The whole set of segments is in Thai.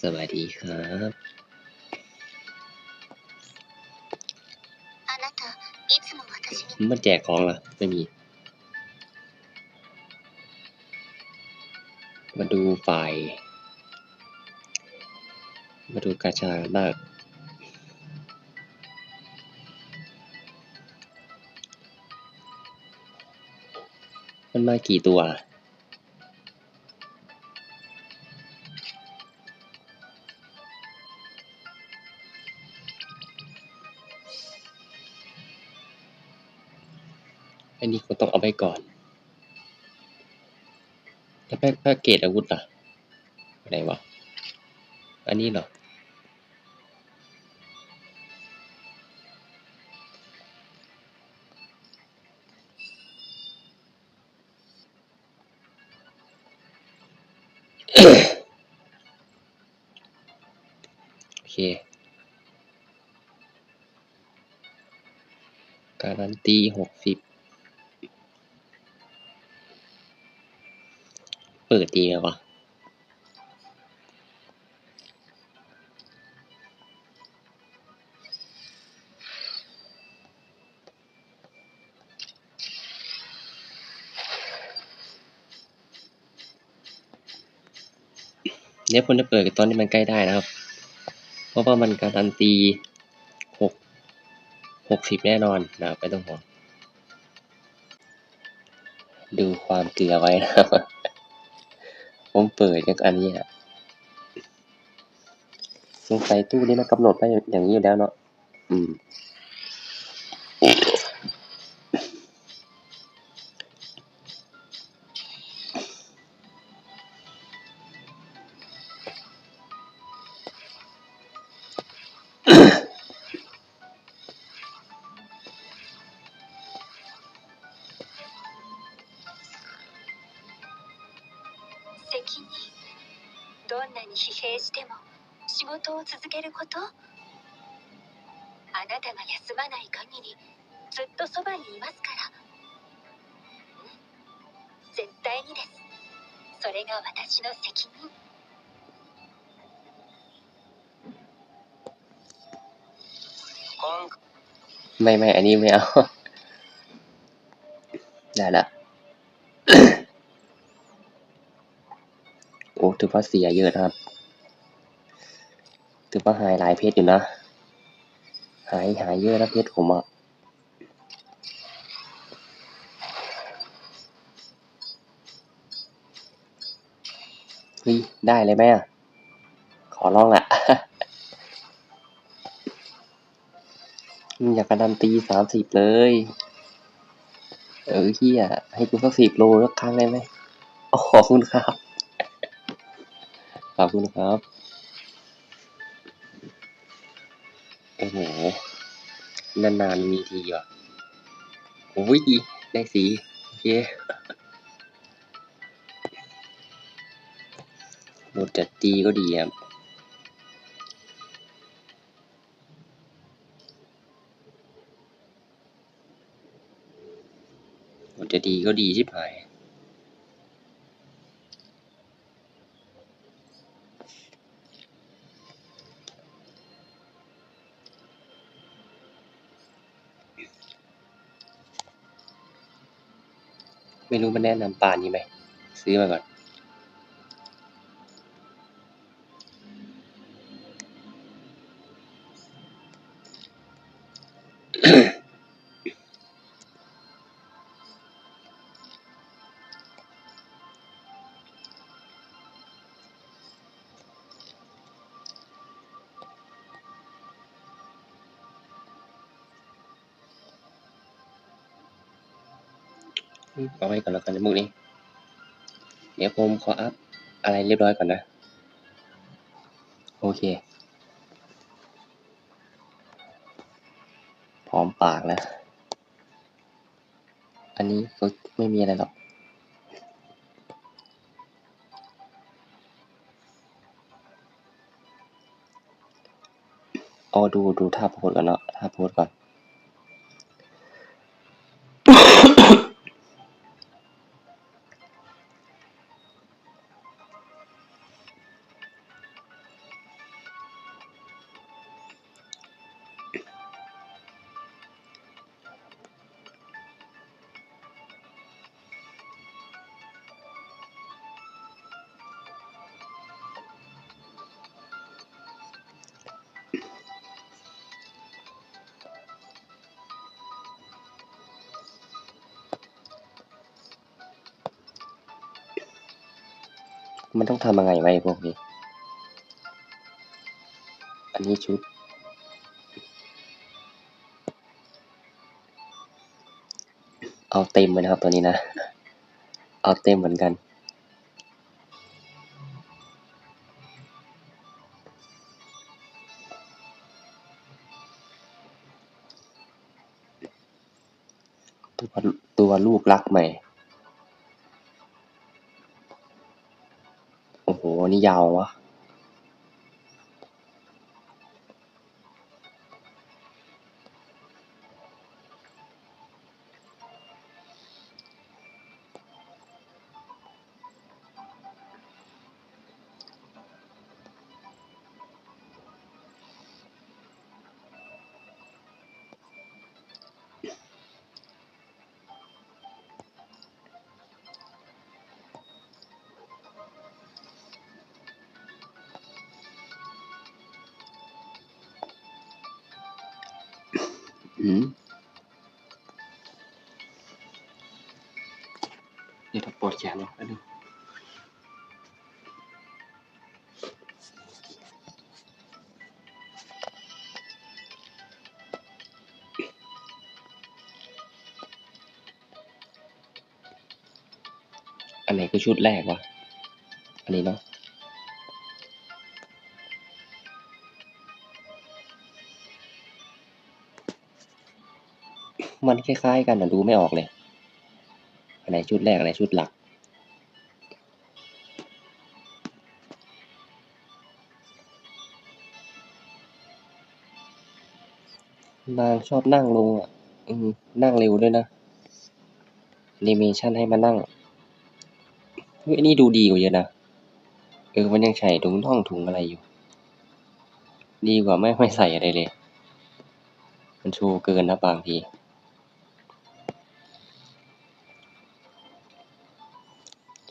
สวัสดีครับมันแจกของเหรอ ไม่มี มาดูฝ่าย มาดูกาชาบ้างมันมากี่ตัว นี้คงต้องเอาไว้ก่อน แล้วแพ็กแพ็กเกจอาวุธล่ะไหนวะ อันนี้เหรอ โอเค การันตีหกสิบ ดีวะเดี๋ยวผมจะเปิดตอนที่มันใกล้ได้นะครับ เพราะว่ามันการันตีหกหกสิบแน่นอนนะครับไม่ต้องห่วงดูความเกลือไว้นะครับ ผมเปิดจากอันนี้อะสงสัยตู้นี้มันกำหนดไว้อย่างนี้อยู่แล้วเนาะ อืม 事を続けることあなたが休まない限りずっとそばにいますからうん絶対にですそれが私の責任 ไม่ไม่อันนี้ไม่เอา ได้ละ โอ้ถือว่าเสียเยอะนะครับ ถือว่าหายหลายเพชรอยู่นะ หายหายเยอะนะเพชรผมอะเฮ้ยได้เลยไหมอะขอลองอะอืมอยากการันตีสามสิบเลย เออเฮียให้กูสักสิบโลสักครั้งได้ไหมขอบคุณครับ ขอบคุณครับ อ้โห นานๆมีทีว่ะโอ้ยได้สีโอเคบทจัดตีก็ดีครับมันจะดีก็ดีชิบหาย ไม่รู้มันแนะนำปลานี้ไหม ซื้อมาก่อน เอาไว้ก่อนแล้วกันในมุกนี้ เดี๋ยวผมขออัพอะไรเรียบร้อยก่อนนะ โอเค พร้อมปากแล้ว อันนี้ก็ไม่มีอะไรหรอกเอาดูดูท่าโพสก่อนเนาะท่าโพสก่อน มันต้องทำยังไงไว้พวกนี้ อันนี้ชุด เอาเต็มเลยนะครับตัวนี้นะ เอาเต็มเหมือนกัน ตัวตัวลูกรักใหม่ โอ้โห นี่ยาววะ อืมเดี๋ยวถ้าปวดแขนเนาะแป๊บนึงอันไหนคือชุดแรกวะ อันนี้เนาะ มันคล้ายๆ กันนะดูไม่ออกเลยอันไหนชุดแรกอันไหนชุดหลัก นางชอบนั่งลงอะนั่งเร็วด้วยนะนิเมชันให้มานั่งเฮ้ยอันนี่ดูดีกว่าเยอะนะ เออ มันยังใส่ถุงน่องถุงอะไรอยู่ ดีกว่าไม่ไม่ใส่อะไรเลย มันโชว์เกินนะบางที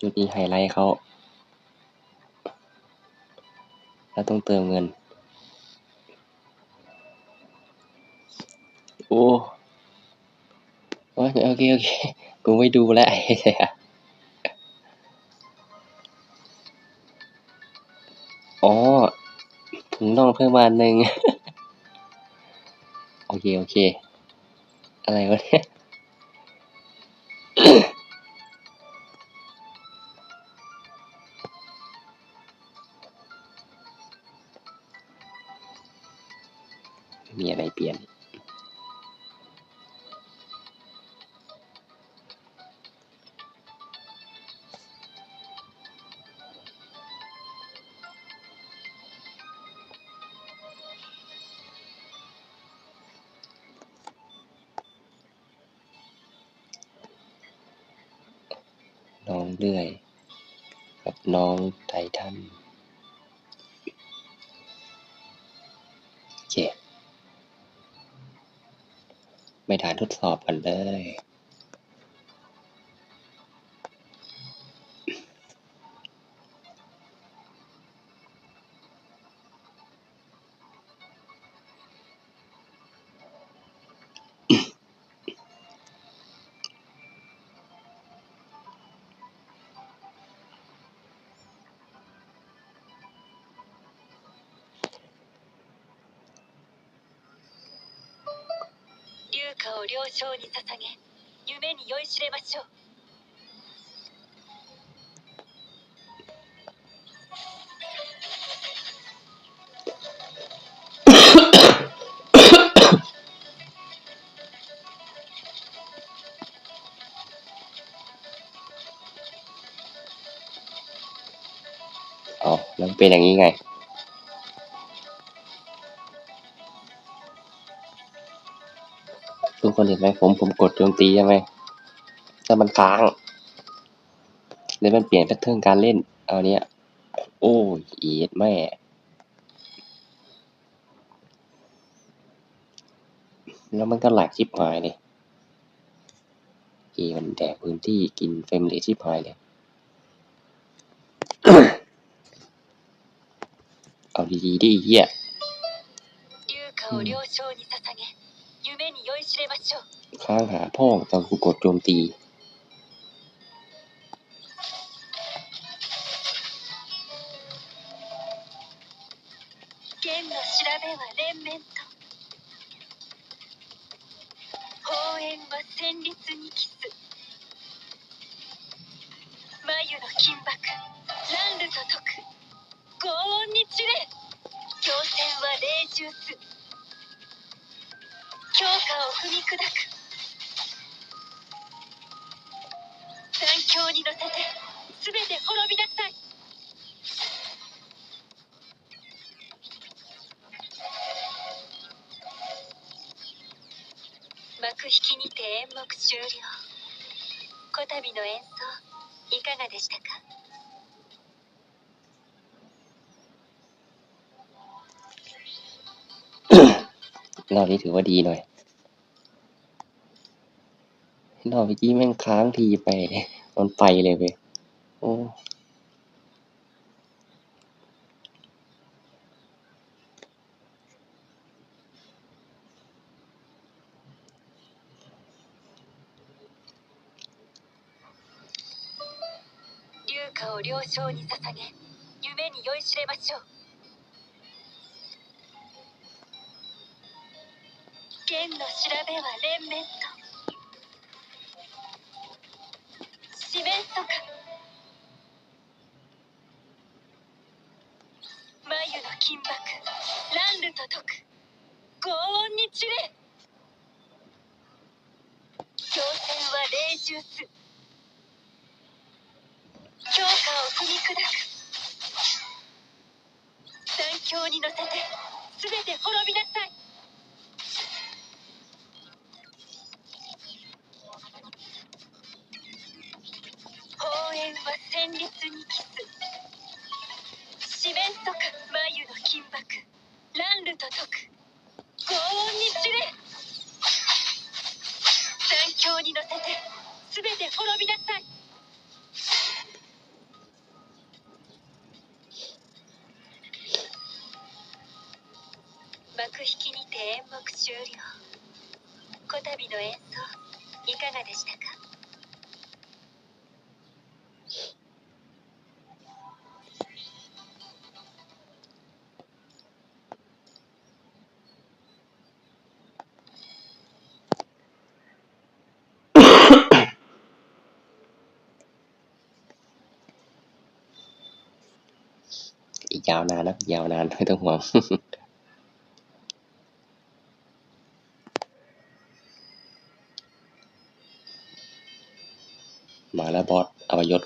จุดนี้ไฮไลท์เขาแล้วต้องเติมเงิน โอ้โอ้ยโอเคโอเคกูไม่ดูแล้วไอ้เหี้ยอ๋อถุงน่องเพิ่มมาหนึ่งโอเค โอเค อะไรวะเนี่ย ไปฐานทดสอบกันเลย 華を了承に捧げ夢に酔いしれましょう เอาแล้วมันเป็นอย่างนี้ไง กคนเห็นไหมผมผมกดโจมตีใช่ไหมแต่มันค้างเลยมันเปลี่ยนแพทเทิร์นการเล่น เอาเนี้ย โอ้ยอีดแม่แล้วมันก็หลากชิบหายเลยอีมันแดกพื้นที่กินเฟมเรทชิบหายเลย เอาดีๆดิไอ้เหี้ย龍華 ค้างหาพ่อตอนกูกดโจมตี強戦は霊獣す強化を踏み砕く。残響に乗せて全て滅びなさい。幕引きにて演目終了。こたびの演奏いかがでしたか？ รอบนี้ถือว่าดีหน่อย รอบเมื่อกี้แม่งค้างทีไป มันไปเลยเว้ย โอ้ 龍華を了承に捧げ夢に酔いしれましょう 剣の調べは連綿と。四面楚歌眉の金箔。ランルと解く轟音に散れ。強戦は霊獣す。強化を踏み砕く。残響に乗せて全て滅びなさい。煙は戦慄にキス四面楚歌眉の金箔ランルと解く轟音に散れ残響に乗せて。全て。滅びなさい幕引きにて。演目終了こたびの演奏いかがでしたか ยาวนานนะยาวนานไม่ต้องห่วงมาแล้วบอสอวยยศ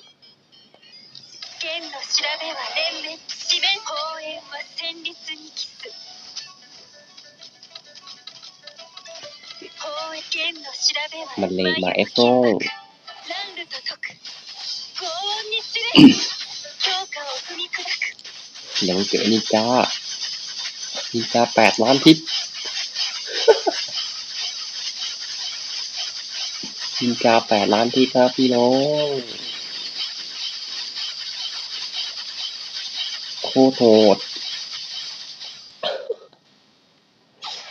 มันเลยมาเอฟโฟ ยังเจอนินจานินจาแปดล้านทิปนินจาแปดล้านทิปครับพี่น้องโคตรโหด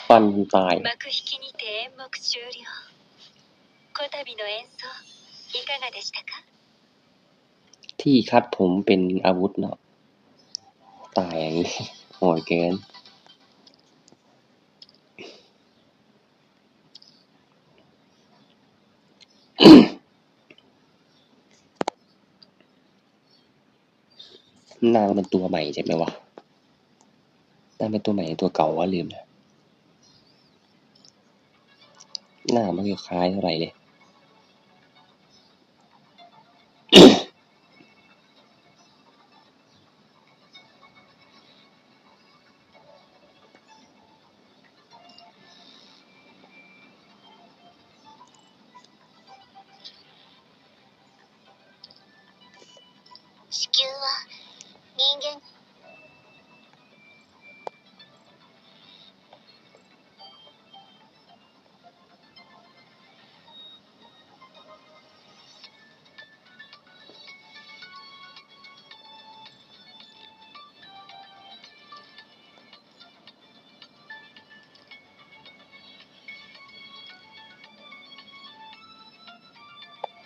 ปั่นตายที่คัดผมเป็นอาวุธเนาะ ตายอย่างนี้โหดเกินนางเป็นตัวใหม่ใช่ไหมวะนางเป็นตัวใหม่ตัวเก่าวะลืมนะหน้ามันก็คล้ายเท่าไหร่เลย 地球は人間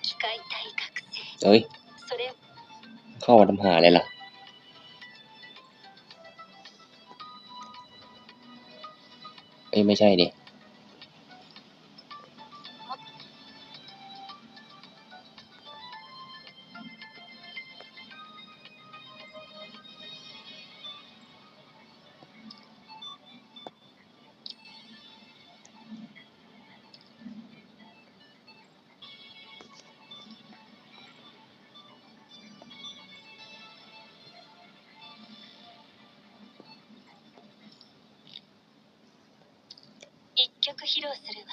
機械体覚醒。おい。 เข้ามทำหาอะไรล่ะ เอ้ยไม่ใช่ดิ 一曲披露するわ。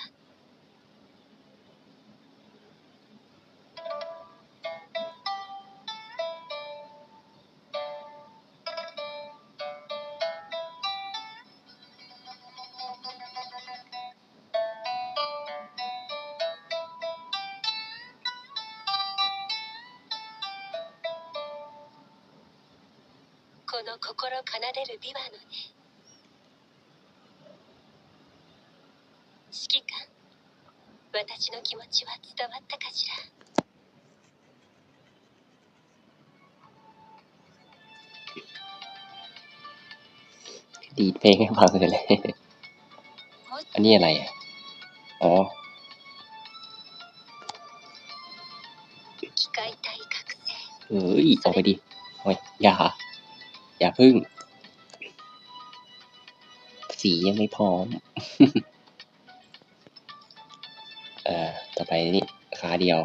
この心奏でる琵琶の音。私の気持ちは伝わったかしら ดีดเพลงให้ฟังเลยเลย も อันนี้อะไรอ่ะ อ๋อ 機械体覚醒 เอ้ยออกไปดิโอ้ยอย่า อย่าพึ่ง สียังไม่พร้อม ต่อไปนี่ขาเดียว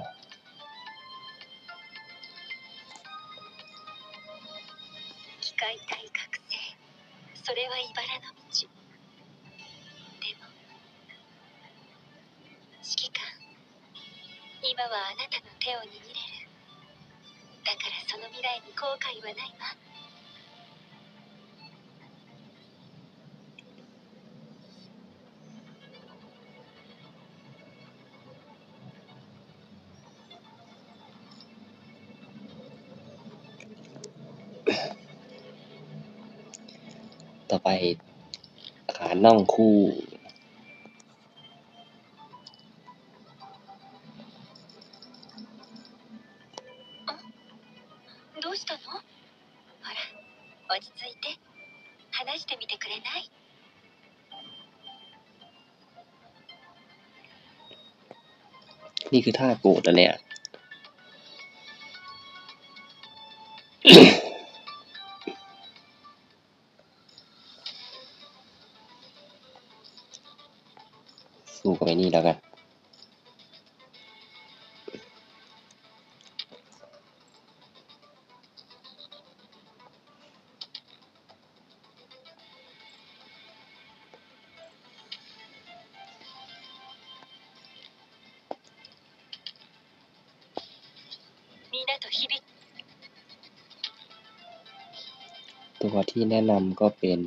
ต่อไปขาน่องคู่ どうしたのほら落ち着いて話してみてくれない นี่คือท่าโกรธแล้วเนี่ย ที่แนะนำก็เป็น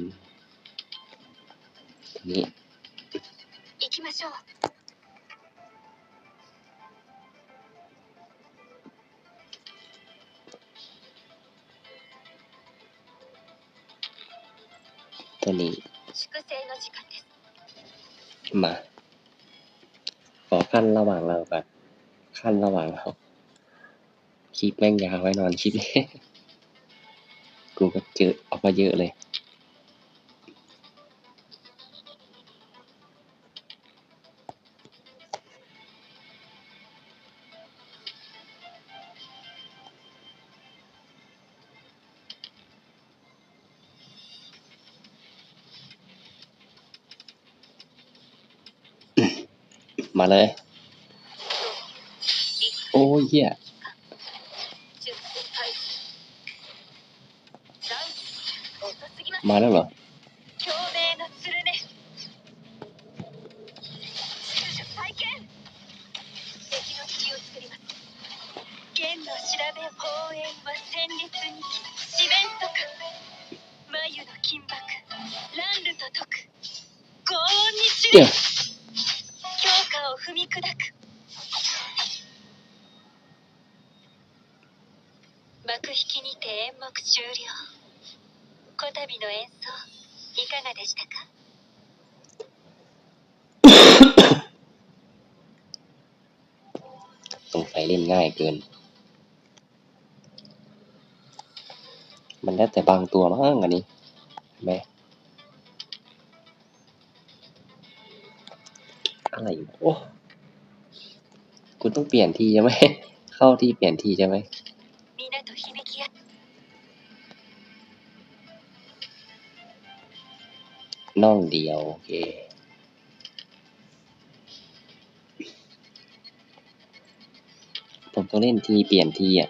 นี้ตัวนี้มาขอขั้นระหว่างเราแบบขั้นระหว่างเราคลิปแม่งยาวไว้นอนคลิปนี้ กูก็เจอออกมาเยอะเลย มาเลย โอ้ยเหี้ย まるわ。共鳴の鶴ね。救助再建。敵の隙を作ります。剣の調べ公園は戦慄に。四面とく。眉の金箔。ランルとく。ご恩に知る。強化を踏み砕く。幕引きにて演目終了。こたびの演奏いかがでしたか สงสัยเล่นง่ายเกิน มันได้แต่บางตัวมั้งอันนี้เห็นไหม อะไรอยู่โอ้กูต้องเปลี่ยนทีใช่ไหม เข้าที่เปลี่ยนทีใช่ไหม น่องเดียวโอเคผมต้องเล่นทีเปลี่ยนทีอะ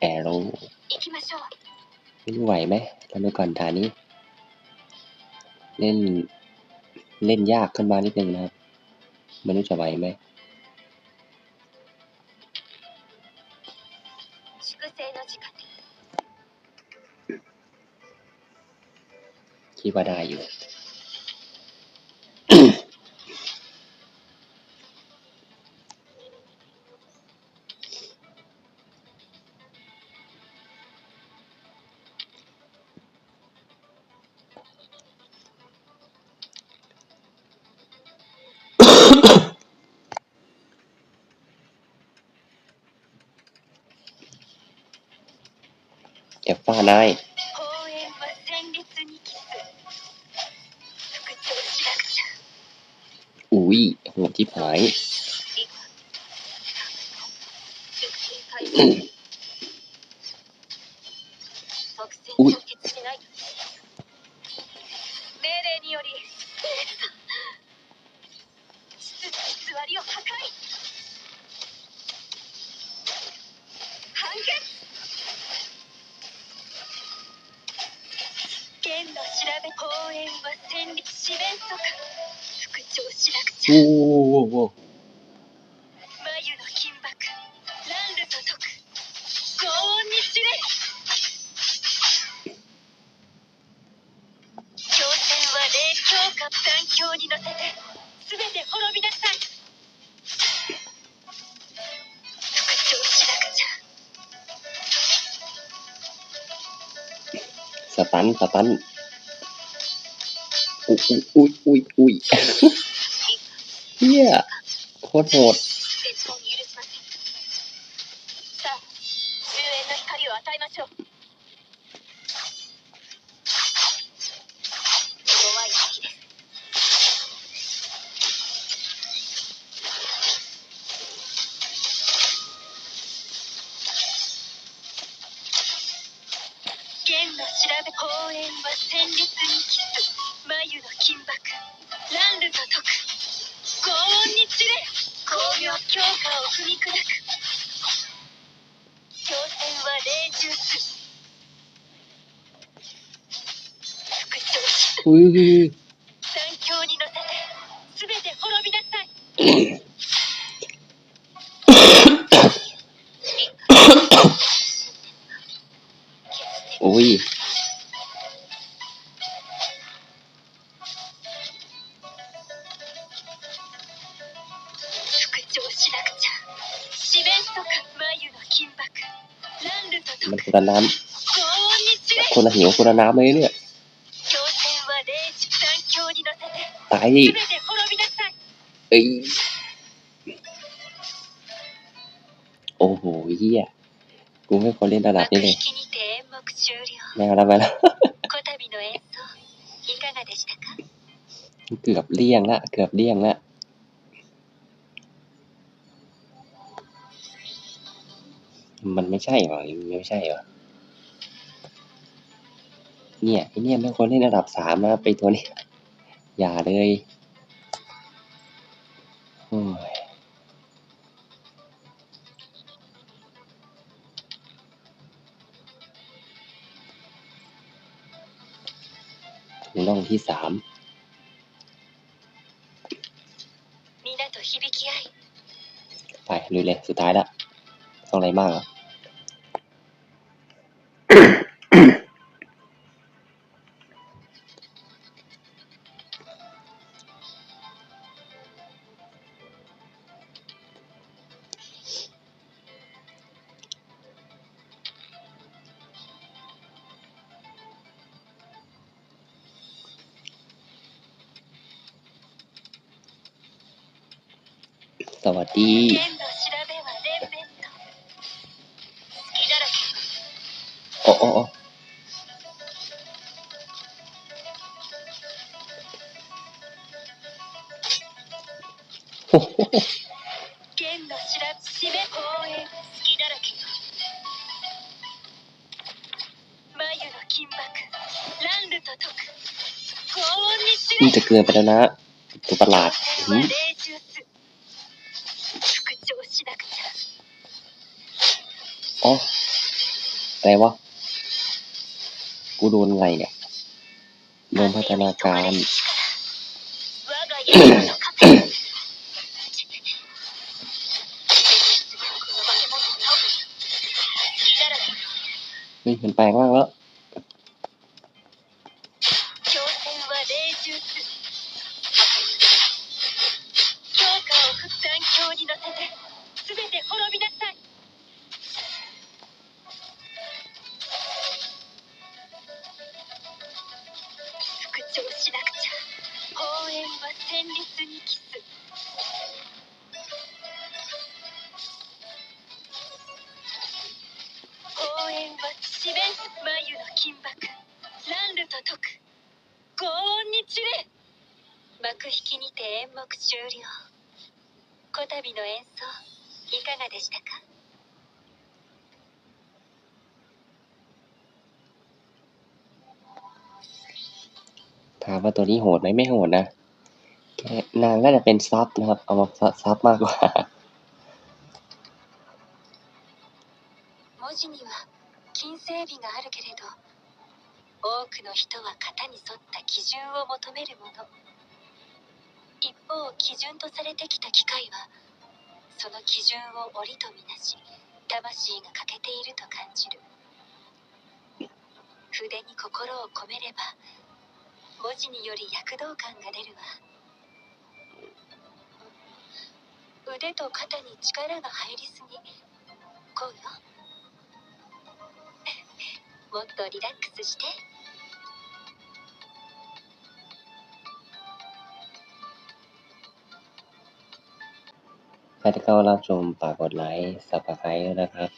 แอโร่ไม่ไหวไหมทำไปก่อนทานี้ เล่น เล่นยากขึ้นมานิดนึงนะครับไม่รู้จะไหวไหม คิดว่าได้อยู่เอฟฟ้านาย อุ้ยโหดที่หาย ตันสตันอุ้ยอุ้ยอุ้ยอุ้ยเฮียโคตรโหด して滅びなさい。おい。復調しなくちゃ。四面とか眉の金箔。ランルとか。なんこんなふに怒らなあまね。戦は強に乗せて。大。 เอ้ยโอ้โหเฮียกูไม่ควรเล่นระดับนี้เลยแม่งอะไรไปละเกือบเลี่ยงละ เกือบเลี่ยงละมันไม่ใช่หรอมันไม่ใช่หรอ เนี่ยไอเนี่ยไม่ควรเล่นระดับสามนะไปตัวนี้ อย่าเลย อืมร่องที่สามไปเลยเลย สุดท้ายละ ต้องอะไรมากอะ สวัสดีโอ้โอ้โอ้นี่จะเกินไปแล้วนะตัวประหลาด อะไรวะ กูโดนไงเนี่ยโดนพัฒนาการเฮ้ยมันแปลงมากแล้ว ว่าตัวนี้โหดไหมไม่โหดนะแค่นางก็จะเป็นซับนะครับ เอามาซับมากกว่า 文字には金星美があるけれど多くの人は型に沿った基準を求めるもの一方基準とされてきた機械はその基準を折とみなし魂が欠けていると感じる筆に心を込めれば 文字により躍動感が出るわ腕と肩に力が入りすぎこうよもっとリラックスして ใครที่เข้ารับชมฝากกดไลค์สับสไครต์นะครับ